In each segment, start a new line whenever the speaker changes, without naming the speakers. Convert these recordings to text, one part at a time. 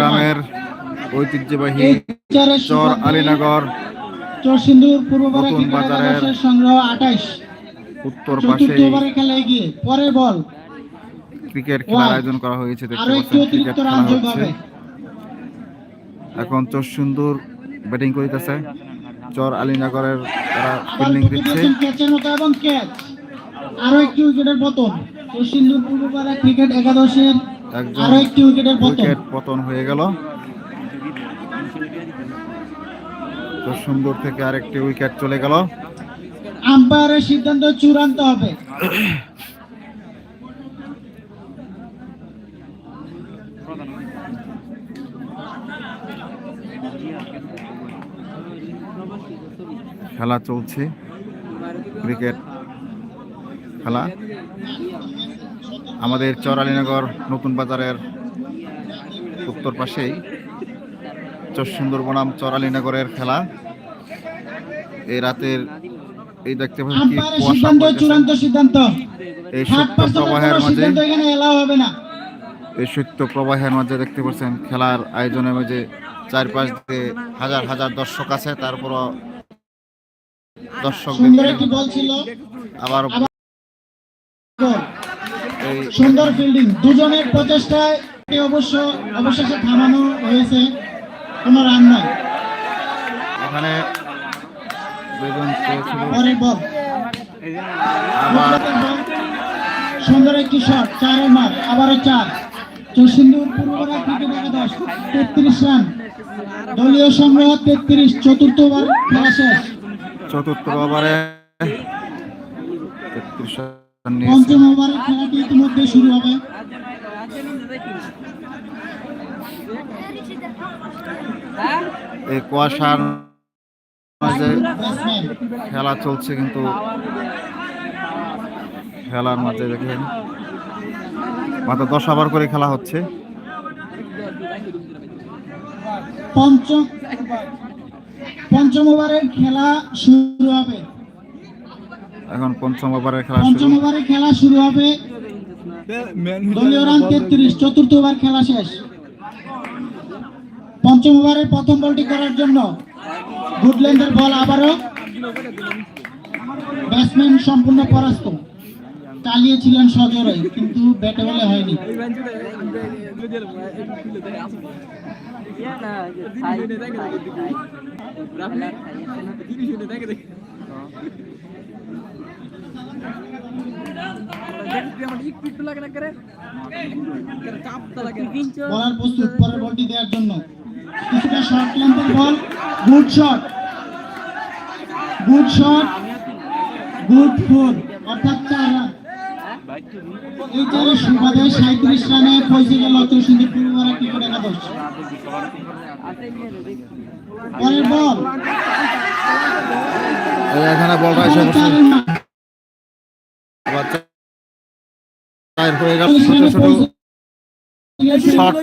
গ্রামের ঐতিহ্যবাহী চর আলীনগর
চর সিন্ধুর পূর্বপাড়া
নতুন বাজারের
সংগ্রহ আঠাইশ।
উত্তর পাশে
এগিয়ে পরে বল।
ক্রিকেট খেলার আয়োজন করা হয়েছে দেখতে পাচ্ছেন ক্রিকেট খেলা হচ্ছে। এখন চর সুন্দর ব্যাটিং করিতেছে। চর আলীনগরের তারা ফিল্ডিং দিচ্ছে।
আরও একটি উইকেটের পতন। চর সিন্ধুর পূর্বপাড়া ক্রিকেট একাদশের
একজন উইকেট পতন। হয়ে গেল। সুন্দর থেকে আরেকটি উইকেট চলে গেল।
আম্পায়ারের সিদ্ধান্ত চূড়ান্ত হবে।
খেলা চলছে। ক্রিকেট খেলা। আমাদের চরালীনগর নতুন বাজারের উত্তর পাশেই চরসুন্দর বনাম চরালীনগরের খেলা। এই রাতের এই দেখতে পড়েছে।
চূড়ান্ত সিদ্ধান্ত।
এই সত্য প্রবাহের মাঝে এই সত্য প্রবাহের মাঝে দেখতে পাচ্ছেন খেলার আয়োজনের মাঝে চারপাশ দিয়ে হাজার হাজার দর্শক আছে তারপরও দর্শক
সুন্দর
আবার
সুন্দর ফিল্ডিং দুজনের প্রচেষ্টায় অবশ্য অবশেষে থামানো হয়েছে কোনো রান নাই।
এখানে
পরের বল। সুন্দর একটি শট চারের মার আবারও চার। চসিন্দুর পূর্বরা ক্রিকেট একাদশ তেত্রিশ রান দলীয় সংগ্রহ তেত্রিশ। চতুর্থ ওভার খেলা শেষ।
চতুর্থ ওভারে তেত্রিশ
পঞ্চম ওভারের খেলাটি ইতিমধ্যে শুরু হবে।
এই কুয়াশার মাঝে খেলা চলছে কিন্তু খেলার মাঝে দেখেন। মাত্র দশ ওভার করে খেলা হচ্ছে।
পঞ্চম পঞ্চম ওভারের খেলা শুরু হবে।
এখন পঞ্চম ওভারের খেলা
পঞ্চম ওভারে খেলা শুরু হবে দলীয় রান তেত্রিশ চতুর্থ ওভার খেলা শেষ পঞ্চম ওভারের প্রথম বলটি করার জন্য গুডল্যান্ডের বল আবারও ব্যাটসম্যান সম্পূর্ণ পরাস্ত চালিয়েছিলেন সজরে কিন্তু ব্যাটে বলে হয়নি বলার প্রস্তুত পরের বলটি দেওয়ার জন্য। কিছুটা short লেন্থের ball good shot good shot good four অর্থাৎ চার রান এই চারের সুবাদে সাঁত্রিশ রানে পৌঁছে গেল চৌষট্টি পূর্বরা ক্রিকেট একাদশ। পরের বল।
এখানে বলটা চার হয়ে গেল ছোট ছোট শর্ট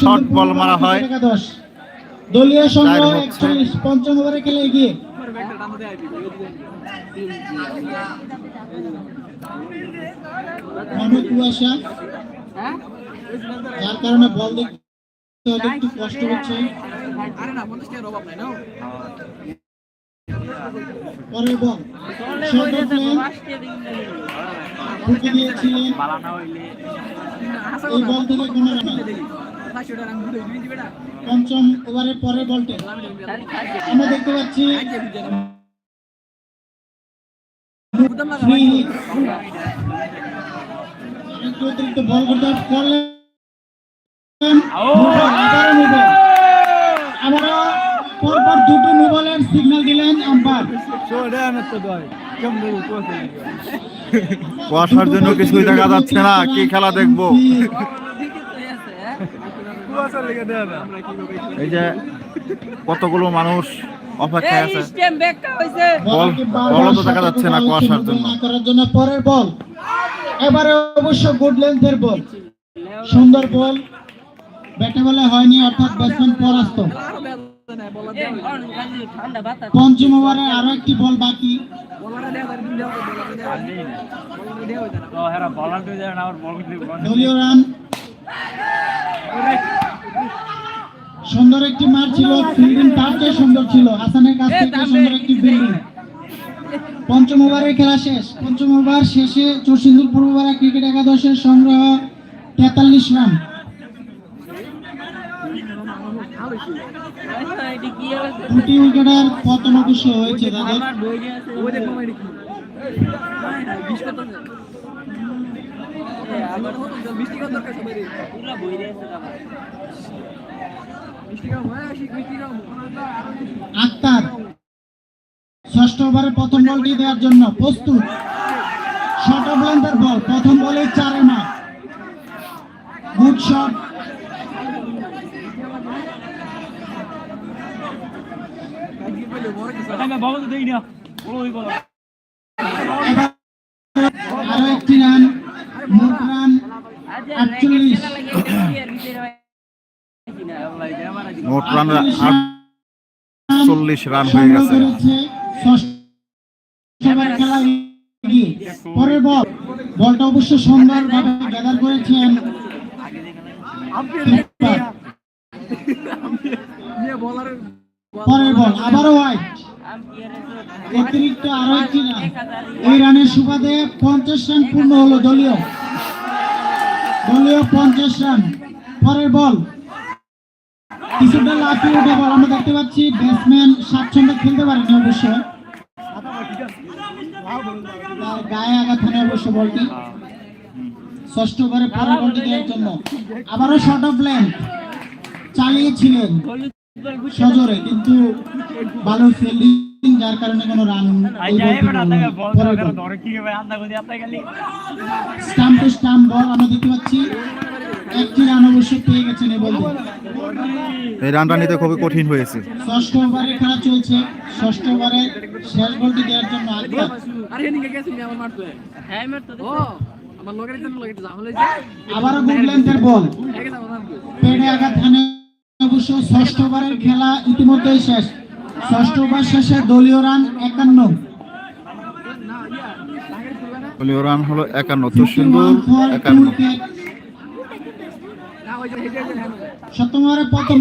শর্ট বল মারা হয়।
দলীয় সংগ্রহ
চার হচ্ছে।
একচল্লিশ পঞ্চম ওভারে খেলে এগিয়ে। কুয়াশা। যার কারণে বল দেখতে একটু কষ্ট হচ্ছে। পরের পঞ্চম ওভারের পরের বলটি। আমরা দেখতে পাচ্ছি অতিরিক্ত বল করতে করলেন পরপর দুটো নো বলের সিগন্যাল
কুয়াশার জন্য কিছুই দেখা যাচ্ছে না কি খেলা দেখব? এই যে কতগুলো মানুষ অপেক্ষায় আছে। বল তো দেখা যাচ্ছে না কুয়াশার জন্য।
করার জন্য পরের বল এবারে অবশ্য গুড লেন্থের বল সুন্দর বল ব্যাটে বলে হয়নি অর্থাৎ ব্যাটসম্যান পরাস্ত। পঞ্চম ওভারে আরও একটি বল বাকি। দলীয় রান। সুন্দর একটি মার ছিল ফিল্ডিং সুন্দর ছিল। হাসানের কাছ থেকে সুন্দর একটি ফিল্ডিং। পঞ্চম ওভারের খেলা শেষ। পঞ্চম ওভার শেষে চরসিন্দুর পূর্বপাড়া ক্রিকেট একাদশের সংগ্রহ তেতাল্লিশ রান। দুটি উইকেটের পতন অবশ্য হয়েছে তাদের। আক্তার ষষ্ঠ ওভারে প্রথম বলটি দেওয়ার জন্য প্রস্তুত। শর্ট অফ লেন্থের বল প্রথম বলে চারে মার। Good shot. আরও একটি রান মোট রান আটচল্লিশ
মোট রান আটচল্লিশ রান হয়ে গেছে।
পরের বল বলটা অবশ্য সুন্দরভাবে গ্যাদার করেছেন keeper। পরের বল, আবারও হোয়াইট অতিরিক্ত আরও একটি রান। এই রানের সুবাদে পঞ্চাশ রান পূর্ণ হলো দলীয়। দলীয় পঞ্চাশ রান। পরের বল। কিছুটা লাফিয়ে উঠে বল। আমরা দেখতে পাচ্ছি ব্যাটসম্যান স্বাচ্ছন্দ্যে খেলতে পারেনি অবশ্য। তার গায়ে আঘাত হানে অবশ্য বলটি। ষষ্ঠ ওভারে পরের বলটি দেওয়ার জন্য। আবারও শর্ট অফ লেন্থ চালিয়েছিলেন। সজোরে কিন্তু ভালো ফিল্ডিং যার কারণে কোনো run stump to stump ball আমরা দেখতে পাচ্ছি একটি রান অবশ্য পেয়ে গেছেন এই বল
এই রানটা নিতে খুবই কঠিন হয়েছে।
ষষ্ঠ ওভারে খেলা চলছে। ষষ্ঠ ওভারে শেষ বলটি দেওয়ার জন্য আক্তার আবারও গুড লেন্থের বল পেডে আঘাত হানে অবশ্য ষষ্ঠ ওভারের খেলা ইতিমধ্যেই শেষ। ষষ্ঠ ওভার শেষে দলীয় রান একান্ন।
দলীয় রান হলো একান্ন। তো সুন্দর একান্ন।
সপ্তম ওভারে প্রথম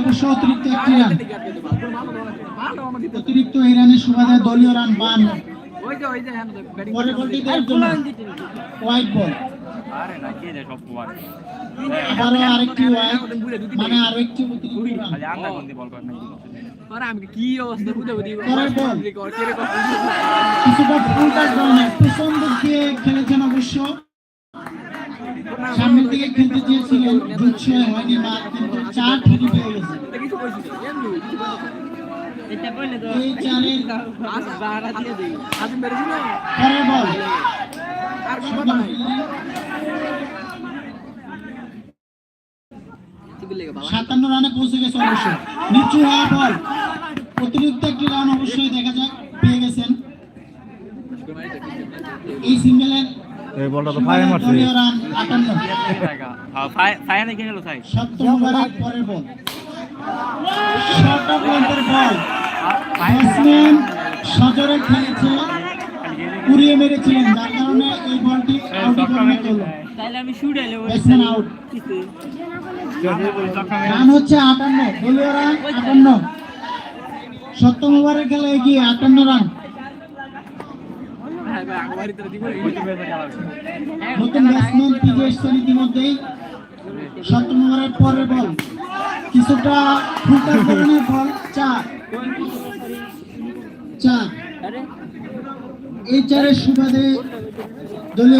অবশ্য অতিরিক্ত একটি রান। অতিরিক্ত এই রানের সুবাদে দলীয় রান বান পরের বলটি হোয়াইট বল। আবারও আরেকটি মানে আরও একটি কিছুটা ফুল টাচ ধরনের পেছন দিক দিয়ে খেলেছেন অবশ্য? সামনের দিকে খেলতে চেয়েছিলেন। জুৎসয় হয়নি মার কিন্তু চার ঠিকই পেয়ে গেছে। এই চারের
না?
পরের বল
আর কোন কথা নাই ঠিক লেগে বাবা
সাতান্ন রানে পৌঁছে গেছে অবশ্য নিচু হওয়া বল অতিরিক্ত একটি রান অবশ্যই দেখা যাক পেয়ে গেছেন। এই সিঙ্গেলের
এই বলটা তো ফায়ার মারছে।
রান আটান্ন।
ফায়ার লেগে গেল তাই
সপ্তম ওভারের পরের বল। শর্ট অফ লেন্থের বল। ব্যাটসম্যান সজরে খেলেছে উড়িয়ে মেরেছিলেন। যার কারণে এই বলটি আউট
তাহলে আমি শুট আইলে
ব্যাটসম্যান আউট রান হচ্ছে আটান্ন, দলীয় রান আটান্ন। সপ্তম ওভারের খেলা এগিয়ে আটান্ন রান? নতুন ব্যাটসম্যান ফিরে এসছেন ইতিমধ্যেই। সপ্তম ওভারের পরের বল। কিছুটা ফুলটার ধরনের বল, চার। চার। এই চারের সুবাদে দলীয়